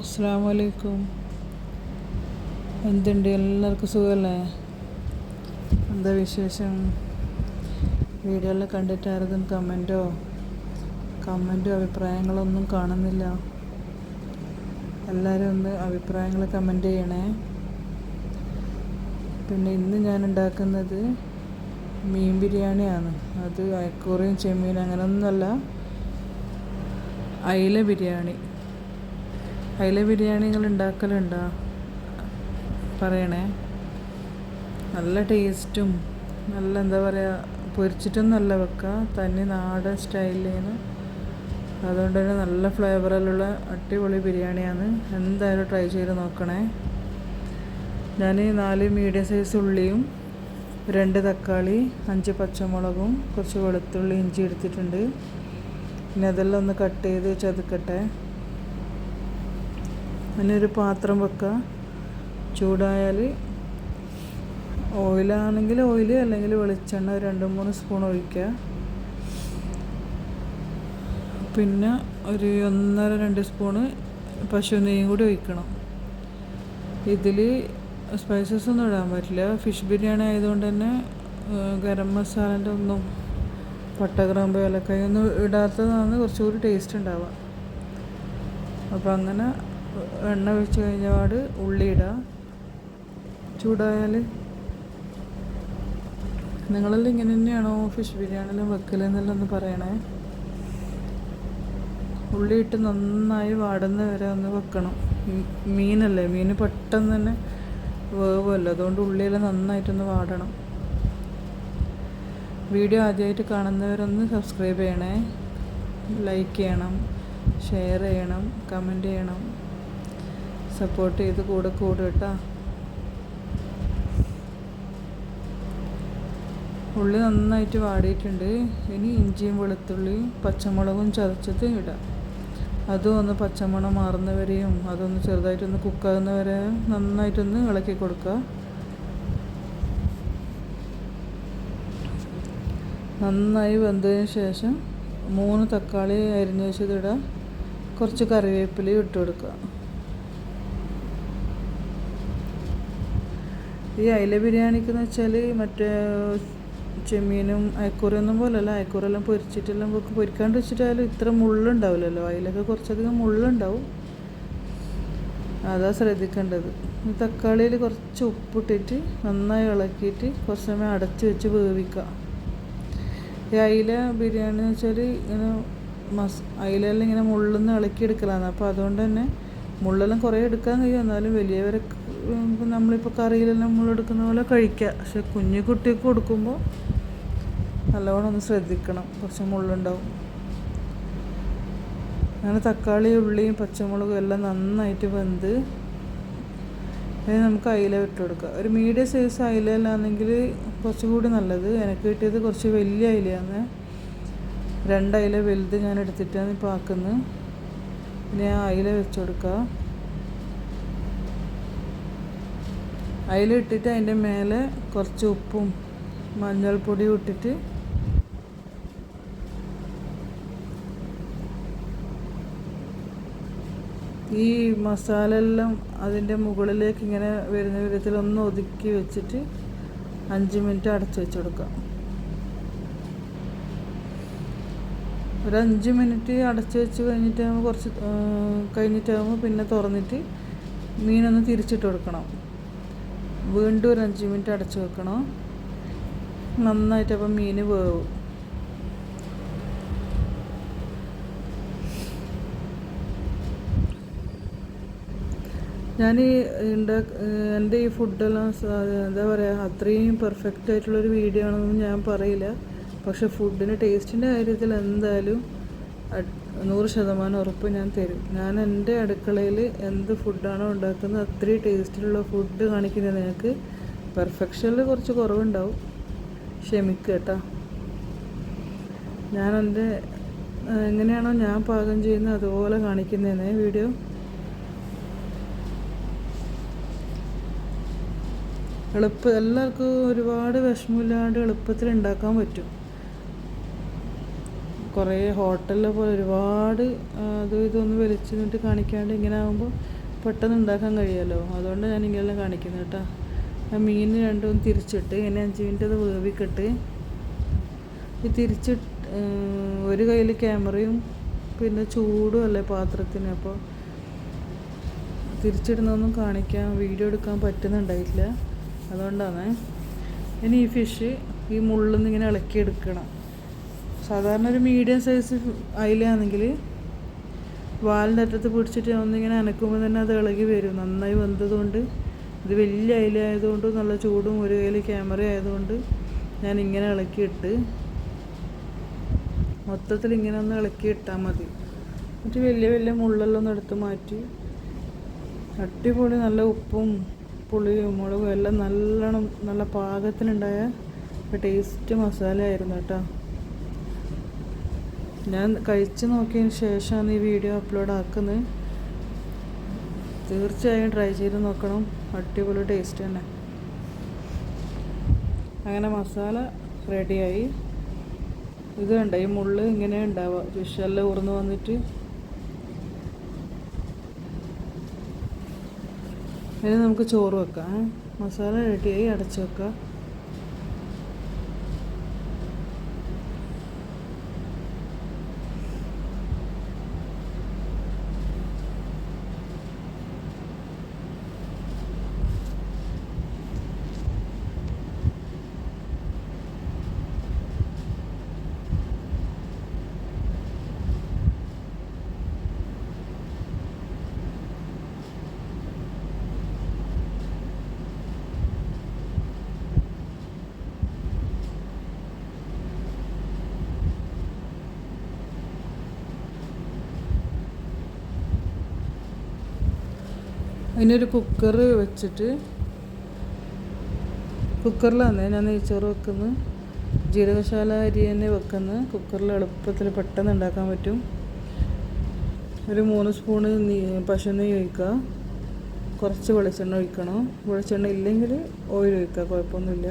Hello അസ്സാം വലൈക്കും എന്തുണ്ട്? എല്ലാവർക്കും സുഖമല്ലേ എന്താ വിശേഷം? വീഡിയോയിൽ കണ്ടിട്ടായിരുന്നു കമന്റോ കമന്റോ കമന്റോ അഭിപ്രായങ്ങളൊന്നും കാണുന്നില്ല. എല്ലാവരും ഒന്ന് അഭിപ്രായങ്ങൾ കമന്റ് ചെയ്യണേ. പിന്നെ ഇന്ന് ഞാൻ ഉണ്ടാക്കുന്നത് മീൻ ബിരിയാണിയാണ്. അത് അയക്കൂറയും ചെമ്മീൻ അങ്ങനെയൊന്നുമല്ല. അയില ബിരിയാണി. അയില ബിരിയാണികൾ ഉണ്ടാക്കലുണ്ടോ? പറയണേ. നല്ല ടേസ്റ്റും നല്ല എന്താ പറയുക നല്ല വെക്കുക തനി നാടൻ സ്റ്റൈലിന് അതുകൊണ്ട് തന്നെ നല്ല ഫ്ലേവറിലുള്ള അടിപൊളി ബിരിയാണിയാണ്. എന്തായാലും ട്രൈ ചെയ്ത് നോക്കണേ. ഞാൻ നാല് മീഡിയം സൈസ് ഉള്ളിയും രണ്ട് തക്കാളി അഞ്ച് പച്ചമുളകും കുറച്ച് വെളുത്തുള്ളി ഇഞ്ചി എടുത്തിട്ടുണ്ട്. പിന്നെ അതെല്ലാം ഒന്ന് കട്ട് ചെയ്ത് ചതുക്കട്ടെ. ഒരു പാത്രം വെക്കുക ചൂടായാൽ ഓയിലാണെങ്കിൽ ഓയിൽ അല്ലെങ്കിൽ വെളിച്ചെണ്ണ രണ്ട് മൂന്ന് സ്പൂൺ ഒഴിക്കുക പിന്നെ ഒരു ഒന്നര രണ്ട് സ്പൂണ് പശു നെയ്യും കൂടി ഒഴിക്കണം. ഇതിൽ സ്പൈസസ് ഒന്നും ഇടാൻ പറ്റില്ല. ഫിഷ് ബിരിയാണി ആയതുകൊണ്ട് തന്നെ ഗരം മസാലന്റെ ഒന്നും പട്ട ഗ്രാമ്പ് ഏലക്കായ ഒന്നും ഇടാത്തതാണ് കുറച്ചുകൂടി ടേസ്റ്റ് ഉണ്ടാവുക. അപ്പോൾ അങ്ങനെ എണ്ണ ഒഴിച്ച് കഴിഞ്ഞ പാട് ഉള്ളി ഇടുക ചൂടായാൽ നിങ്ങളെല്ലാം ഇങ്ങനെ തന്നെയാണോ ഫിഷ് ബിരിയാണിയിലും വെക്കലെന്നെല്ലാം ഒന്ന് പറയണേ? ഉള്ളി ഇട്ട് നന്നായി വാടുന്ന വരെ ഒന്ന് വെക്കണം. മീനല്ലേ മീൻ പെട്ടെന്ന് തന്നെ വേവല്ലോ അതുകൊണ്ട് ഉള്ളിയെല്ലാം നന്നായിട്ടൊന്ന് വാടണം. വീഡിയോ ആദ്യമായിട്ട് കാണുന്നവരൊന്ന് സബ്സ്ക്രൈബ് ചെയ്യണേ. ലൈക്ക് ചെയ്യണം ഷെയർ ചെയ്യണം കമന്റ് ചെയ്യണം. സപ്പോർട്ട് ചെയ്ത് കൂടെ കൂടെ കേട്ടോ ഉള്ളി നന്നായിട്ട് വാടിയിട്ടുണ്ട്. ഇനി ഇഞ്ചിയും വെളുത്തുള്ളിയും പച്ചമുളകും ചതച്ചത് ഇടാം. അതും ഒന്ന് പച്ചമണം മാറുന്നവരെയും അതൊന്ന് ചെറുതായിട്ടൊന്ന് കുക്കാകുന്നവരെ നന്നായിട്ടൊന്ന് ഇളക്കി കൊടുക്കുക. നന്നായി വെന്തതിന് ശേഷം മൂന്ന് തക്കാളി അരിഞ്ഞ് വെച്ചതിടുക കുറച്ച് കറിവേപ്പിലയും ഇട്ട് കൊടുക്കുക. ഈ അയില ബിരിയാണിക്ക് എന്ന് വെച്ചാൽ മറ്റേ ചെമ്മീനും അയക്കൂറയൊന്നും പോലല്ല. അയക്കൂറെല്ലാം പൊരിച്ചിട്ടെല്ലാം വെക്കും പൊരിക്കാണ്ട് വെച്ചിട്ടായാലും ഇത്ര മുള്ളുണ്ടാവില്ലല്ലോ. അതിലൊക്കെ കുറച്ചധികം മുള്ളുണ്ടാവും. അതാ ശ്രദ്ധിക്കേണ്ടത്. തക്കാളിയിൽ കുറച്ച് ഉപ്പിട്ടിട്ട് നന്നായി ഇളക്കിയിട്ട് കുറച്ച് സമയം അടച്ച് വെച്ച് വേവിക്കുക. ഈ അയില ബിരിയാണി എന്ന് വെച്ചാൽ ഇങ്ങനെ മസ് അയിലെല്ലാം ഇങ്ങനെ മുള്ളൊന്നും ഇളക്കി എടുക്കലാണ് അപ്പോൾ അതുകൊണ്ട് തന്നെ മുള്ളെല്ലാം കുറേ എടുക്കാൻ കഴിയും. എന്നാലും വലിയവരെ നമ്മളിപ്പോൾ കറിയിലെല്ലാം നമ്മളെടുക്കുന്ന പോലെ കഴിക്കുക പക്ഷെ കുഞ്ഞു കുട്ടിക്ക് കൊടുക്കുമ്പോൾ നല്ലവണ്ണം ഒന്ന് ശ്രദ്ധിക്കണം. കുറച്ച് മുള്ളുണ്ടാവും. അങ്ങനെ തക്കാളി ഉള്ളിയും പച്ചമുളകും എല്ലാം നന്നായിട്ട് വെന്ത് അതിന് നമുക്ക് അയില ഇട്ട് കൊടുക്കുക ഒരു മീഡിയം സൈസ് അയിലല്ലാണെങ്കിൽ കുറച്ചുകൂടി നല്ലത്. എനിക്ക് കിട്ടിയത് കുറച്ച് വലിയ അയിലയാണ് രണ്ട് അയില വലുത് ഞാൻ എടുത്തിട്ടാണ് ഇപ്പോൾ ആക്കുന്നത്. പിന്നെ ആ അയില വെച്ച് കൊടുക്കുക അയില ഇട്ടിട്ട് അതിന്റെ മേലെ കുറച്ച് ഉപ്പും മഞ്ഞൾപ്പൊടിയും ഇട്ടിട്ട് ഈ മസാല എല്ലാം അതിന്റെ മുകളിലേക്ക് ഇങ്ങനെ വരുന്ന വിധത്തിൽ ഒന്ന് ഒതുക്കി വെച്ചിട്ട് അഞ്ച് മിനിറ്റ് അടച്ചു വെച്ച് കൊടുക്കാം ഒരു അഞ്ച് മിനിറ്റ് അടച്ചു വെച്ച് കഴിഞ്ഞിട്ടാകുമ്പോൾ കുറച്ച് കഴിഞ്ഞിട്ടാകുമ്പോൾ പിന്നെ തുറന്നിട്ട് മീനൊന്ന് തിരിച്ചിട്ട് കൊടുക്കണം. വീണ്ടും ഒരു അഞ്ച് മിനിറ്റ് അടച്ചു വെക്കണം? നന്നായിട്ട് അപ്പം മീൻ വേവും. ഞാൻ ഈ എന്റെ ഈ ഫുഡെല്ലാം എന്താ പറയുക അത്രയും പെർഫെക്റ്റ് ആയിട്ടുള്ളൊരു വീഡിയോ ആണെന്നൊന്നും ഞാൻ പറയില്ല. പക്ഷെ ഫുഡിന്റെ ടേസ്റ്റിന്റെ കാര്യത്തിൽ എന്തായാലും നൂറ് ശതമാനം ഉറപ്പ് ഞാൻ തരും. ഞാൻ എന്റെ അടുക്കളയിൽ എന്ത് ഫുഡാണോ ഉണ്ടാക്കുന്നത് അത്രയും ടേസ്റ്റിലുള്ള ഫുഡ് കാണിക്കുന്നത് നിങ്ങൾക്ക് പെർഫെക്ഷനിൽ കുറച്ച് കുറവുണ്ടാവും. ക്ഷമിക്കുക കേട്ടോ. ഞാൻ എന്റെ എങ്ങനെയാണോ ഞാൻ പാകം ചെയ്യുന്നത് അതുപോലെ കാണിക്കുന്നതെന്നേ വീഡിയോ എളുപ്പം എല്ലാവർക്കും ഒരുപാട് വിഷമമില്ലാണ്ട് എളുപ്പത്തിൽ ഉണ്ടാക്കാൻ പറ്റും. കുറേ ഹോട്ടലിലെ പോലെ ഒരുപാട് അത് ഇതൊന്നും വലിച്ചു നിന്നിട്ട് കാണിക്കാണ്ട് ഇങ്ങനെ ആകുമ്പോൾ പെട്ടെന്ന് ഉണ്ടാക്കാൻ കഴിയുമല്ലോ അതുകൊണ്ട് ഞാൻ ഇങ്ങനെല്ലാം കാണിക്കുന്നത് കേട്ടോ. ആ മീൻ രണ്ടും തിരിച്ചിട്ട് ഇങ്ങനെ അഞ്ച് മിനിറ്റ് അത് വേവിക്കിട്ട് ഈ തിരിച്ചിട്ട് ഒരു കയ്യിൽ ക്യാമറയും പിന്നെ ചൂടും അല്ലേ പാത്രത്തിന്. അപ്പോൾ തിരിച്ചിടുന്നൊന്നും കാണിക്കാൻ വീഡിയോ എടുക്കാൻ പറ്റുന്നുണ്ടായിട്ടില്ല. അതുകൊണ്ടാണ്. ഇനി ഈ ഫിഷ് ഈ മുള്ളിൽ നിന്ന് ഇങ്ങനെ ഇളക്കി സാധാരണ ഒരു മീഡിയം സൈസ് അയിലാണെങ്കിൽ വാലിന്റെ അറ്റത്ത് പിടിച്ചിട്ട് ഒന്നിങ്ങനെ അനക്കുമ്പോൾ തന്നെ അത് ഇളകി വരും. നന്നായി വെന്തതുകൊണ്ട് ഇത് വലിയ അയിലായതുകൊണ്ട് നല്ല ചൂടും ഒരു കയ്യിൽ ക്യാമറ ആയതുകൊണ്ട് ഞാൻ ഇങ്ങനെ ഇളക്കിയിട്ട് മൊത്തത്തിൽ ഇങ്ങനെ ഒന്ന് ഇളക്കി ഇട്ടാൽ മതി. എന്നിട്ട് വലിയ വലിയ മുള്ളെല്ലാം ഒന്ന് എടുത്ത് മാറ്റി. അടിപൊളി നല്ല ഉപ്പും പുളിയും മുളകും എല്ലാം നല്ലോണം നല്ല പാകത്തിനുണ്ടായ ടേസ്റ്റ് മസാല ആയിരുന്നു കേട്ടോ. ഞാൻ കഴിച്ചു നോക്കിയതിന് ശേഷമാണ് ഈ വീഡിയോ അപ്ലോഡ് ആക്കുന്നത്. തീർച്ചയായും ട്രൈ ചെയ്ത് നോക്കണം. അടിപൊളി ടേസ്റ്റ് തന്നെ. അങ്ങനെ മസാല റെഡിയായി ഇത് കണ്ട? ഈ മുള്ള് ഇങ്ങനെ ഉണ്ടാവുക. ഫിഷെല്ലാം ഉറന്നു വന്നിട്ട്. ഇനി നമുക്ക് ചോറ് വെക്കാം. മസാല റെഡിയായി അടച്ചു വെക്കാം. അതിനൊരു കുക്കർ വെച്ചിട്ട് കുക്കറിലാണ് ഞാൻ നെയ്ച്ചോറ് വെക്കുന്നത് ജീരകശാല അരി തന്നെ വെക്കുന്നത് കുക്കറിൽ എളുപ്പത്തിൽ പെട്ടെന്ന് ഉണ്ടാക്കാൻ പറ്റും. ഒരു മൂന്ന് സ്പൂണ് നെയ്യ് പശു നെയ്യ് ഒഴിക്കുക കുറച്ച് വെളിച്ചെണ്ണ ഒഴിക്കണം. വെളിച്ചെണ്ണ ഇല്ലെങ്കിൽ ഓയിൽ ഒഴിക്കുക കുഴപ്പമൊന്നുമില്ല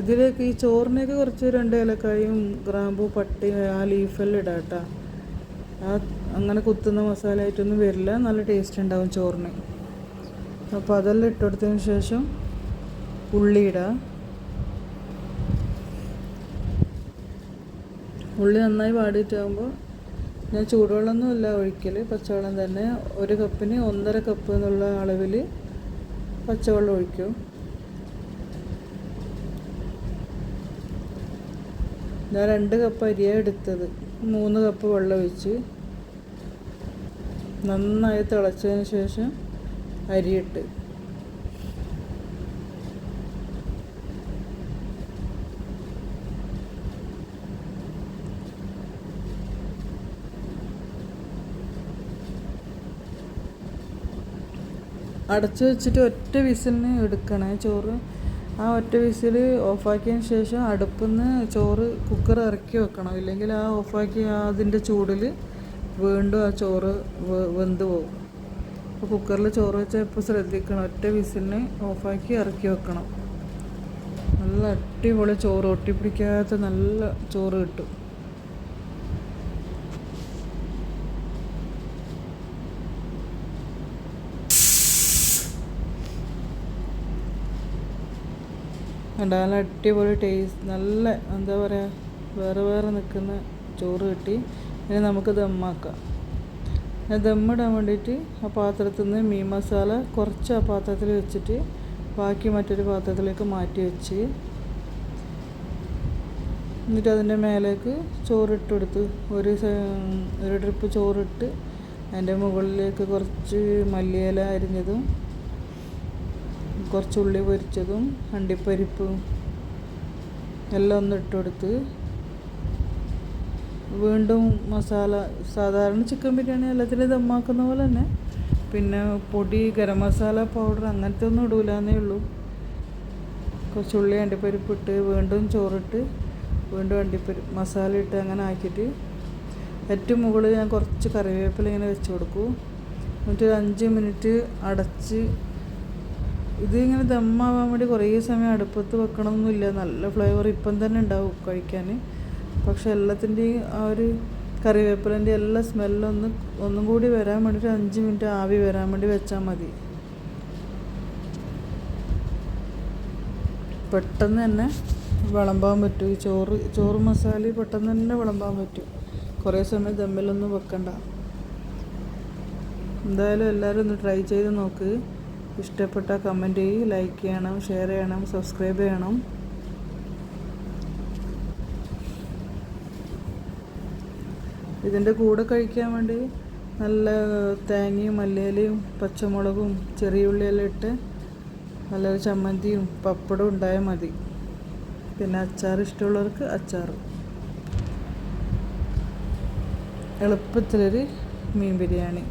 ഇതിലേക്ക് ഈ ചോറിനൊക്കെ കുറച്ച് രണ്ട് ഏലക്കായും ഗ്രാമ്പു പട്ടി ആ ലീഫെല്ലാം ഇടാം കേട്ടോ ആ അങ്ങനെ കുത്തുന്ന മസാല ആയിട്ടൊന്നും വരില്ല. നല്ല ടേസ്റ്റ് ഉണ്ടാവും ചോറിന്. അപ്പോൾ അതെല്ലാം ഇട്ട് കൊടുത്തതിന് ശേഷം ഉള്ളി ഇടുക ഉള്ളി നന്നായി വാടിയിട്ടാകുമ്പോൾ ഞാൻ ചൂടുവെള്ളമൊന്നുമില്ല ഒഴിക്കൽ പച്ചവെള്ളം തന്നെ. ഒരു കപ്പിന് ഒന്നര കപ്പ് എന്നുള്ള അളവിൽ പച്ചവെള്ളം ഒഴിക്കും. ഞാൻ രണ്ട് കപ്പ് അരിയാണ് എടുത്തത്. മൂന്ന് കപ്പ് വെള്ളം ഒഴിച്ച്. നന്നായി തിളച്ചതിന് ശേഷം അരിയിട്ട്. അടച്ചു വെച്ചിട്ട് ഒറ്റ വിസിലിന് എടുക്കണേ. ചോറ് ആ ഒറ്റ വിസിൽ ഓഫാക്കിയതിന് ശേഷം അടുപ്പിൽ നിന്ന് ചോറ് കുക്കർ ഇറക്കി വെക്കണം. ഇല്ലെങ്കിൽ ആ ഓഫാക്കി അതിന്റെ ചൂടിൽ വീണ്ടും ആ ചോറ് വെന്ത് പോകും അപ്പോൾ കുക്കറിൽ ചോറ് വെച്ചാൽ ഇപ്പോൾ ശ്രദ്ധിക്കണം. ഒറ്റ വിസിലിന് ഓഫാക്കി ഇറക്കി വെക്കണം. നല്ല അടിപൊളി ചോറ് ഒട്ടിപ്പിടിക്കാത്ത നല്ല ചോറ് കിട്ടും? നല്ല അടിപൊളി ടേസ്റ്റ്. നല്ല എന്താ പറയുക വേറെ വേറെ നിൽക്കുന്ന ചോറ് കിട്ടി. ഇനി നമുക്ക് ദമ്മാക്കാം. ദമ്മിടാൻ വേണ്ടിയിട്ട് ആ പാത്രത്തിൽ നിന്ന് മീൻ മസാല കുറച്ച് ആ പാത്രത്തിൽ വെച്ചിട്ട് ബാക്കി മറ്റൊരു പാത്രത്തിലേക്ക് മാറ്റി വെച്ച് എന്നിട്ട് അതിന്റെ മേലേക്ക് ചോറിട്ട് കൊടുത്ത് ഒരു ഒരു ട്രിപ്പ് ചോറിട്ട് അതിന്റെ മുകളിലേക്ക് കുറച്ച് മല്ലിയില അരിഞ്ഞതും കുറച്ച് ഉള്ളി പൊരിച്ചതും അണ്ടിപ്പരിപ്പും എല്ലാം ഒന്ന് ഇട്ട് വീണ്ടും മസാല സാധാരണ ചിക്കൻ ബിരിയാണി എല്ലാത്തിനും ദമ്മാക്കുന്ന പോലെ തന്നെ. പിന്നെ പൊടി ഗരം മസാല പൗഡർ അങ്ങനത്തെ ഒന്നും ഇടൂലെന്നേ ഉള്ളൂ. കുറച്ച് ഉള്ളി അണ്ടിപ്പരിപ്പ് ഇട്ട് വീണ്ടും ചോറിട്ട് വീണ്ടും അണ്ടിപ്പരിപ്പ് മസാല ഇട്ട് അങ്ങനെ ആക്കിയിട്ട് ഏറ്റവും മുകളിൽ ഞാൻ കുറച്ച് കറിവേപ്പില ഇങ്ങനെ വെച്ച് കൊടുക്കും. എന്നിട്ട് ഒരു അഞ്ച് മിനിറ്റ് അടച്ച് ഇത് ഇങ്ങനെ ദമ്മാവാൻ വേണ്ടി കുറേ സമയം അടുപ്പത്ത് വെക്കണമെന്നില്ല നല്ല ഫ്ലേവർ ഇപ്പം തന്നെ ഉണ്ടാവും കഴിക്കാൻ. പക്ഷെ എല്ലാത്തിന്റെയും ആ ഒരു കറിവേപ്പിലന്റെ എല്ലാ സ്മെല്ലൊന്ന് ഒന്നും കൂടി വരാൻ വേണ്ടിയിട്ട് അഞ്ച് മിനിറ്റ് ആവി വരാൻ വേണ്ടി വെച്ചാൽ മതി. പെട്ടെന്ന് തന്നെ വിളമ്പാൻ പറ്റും. ഈ ചോറ് ചോറ് മസാല പെട്ടെന്ന് തന്നെ വിളമ്പാൻ പറ്റും. കുറേ സമയം ദമ്മിലൊന്നും വെക്കണ്ട. എന്തായാലും എല്ലാവരും ഒന്ന് ട്രൈ ചെയ്ത് നോക്ക്. ഇഷ്ടപ്പെട്ട കമന്റ് ചെയ്യ് ലൈക്ക് ചെയ്യണം ഷെയർ ചെയ്യണം സബ്സ്ക്രൈബ് ചെയ്യണം. ഇതിന്റെ കൂടെ കഴിക്കാൻ വേണ്ടി നല്ല തേങ്ങയും മല്ലിയിലയും പച്ചമുളകും ചെറിയ ഉള്ളിയെല്ലാം ഇട്ട് നല്ലൊരു ചമ്മന്തിയും പപ്പടവും ഉണ്ടായാൽ മതി. പിന്നെ അച്ചാർ ഇഷ്ടമുള്ളവർക്ക് അച്ചാർ. എളുപ്പത്തിലൊരു മീൻ ബിരിയാണി.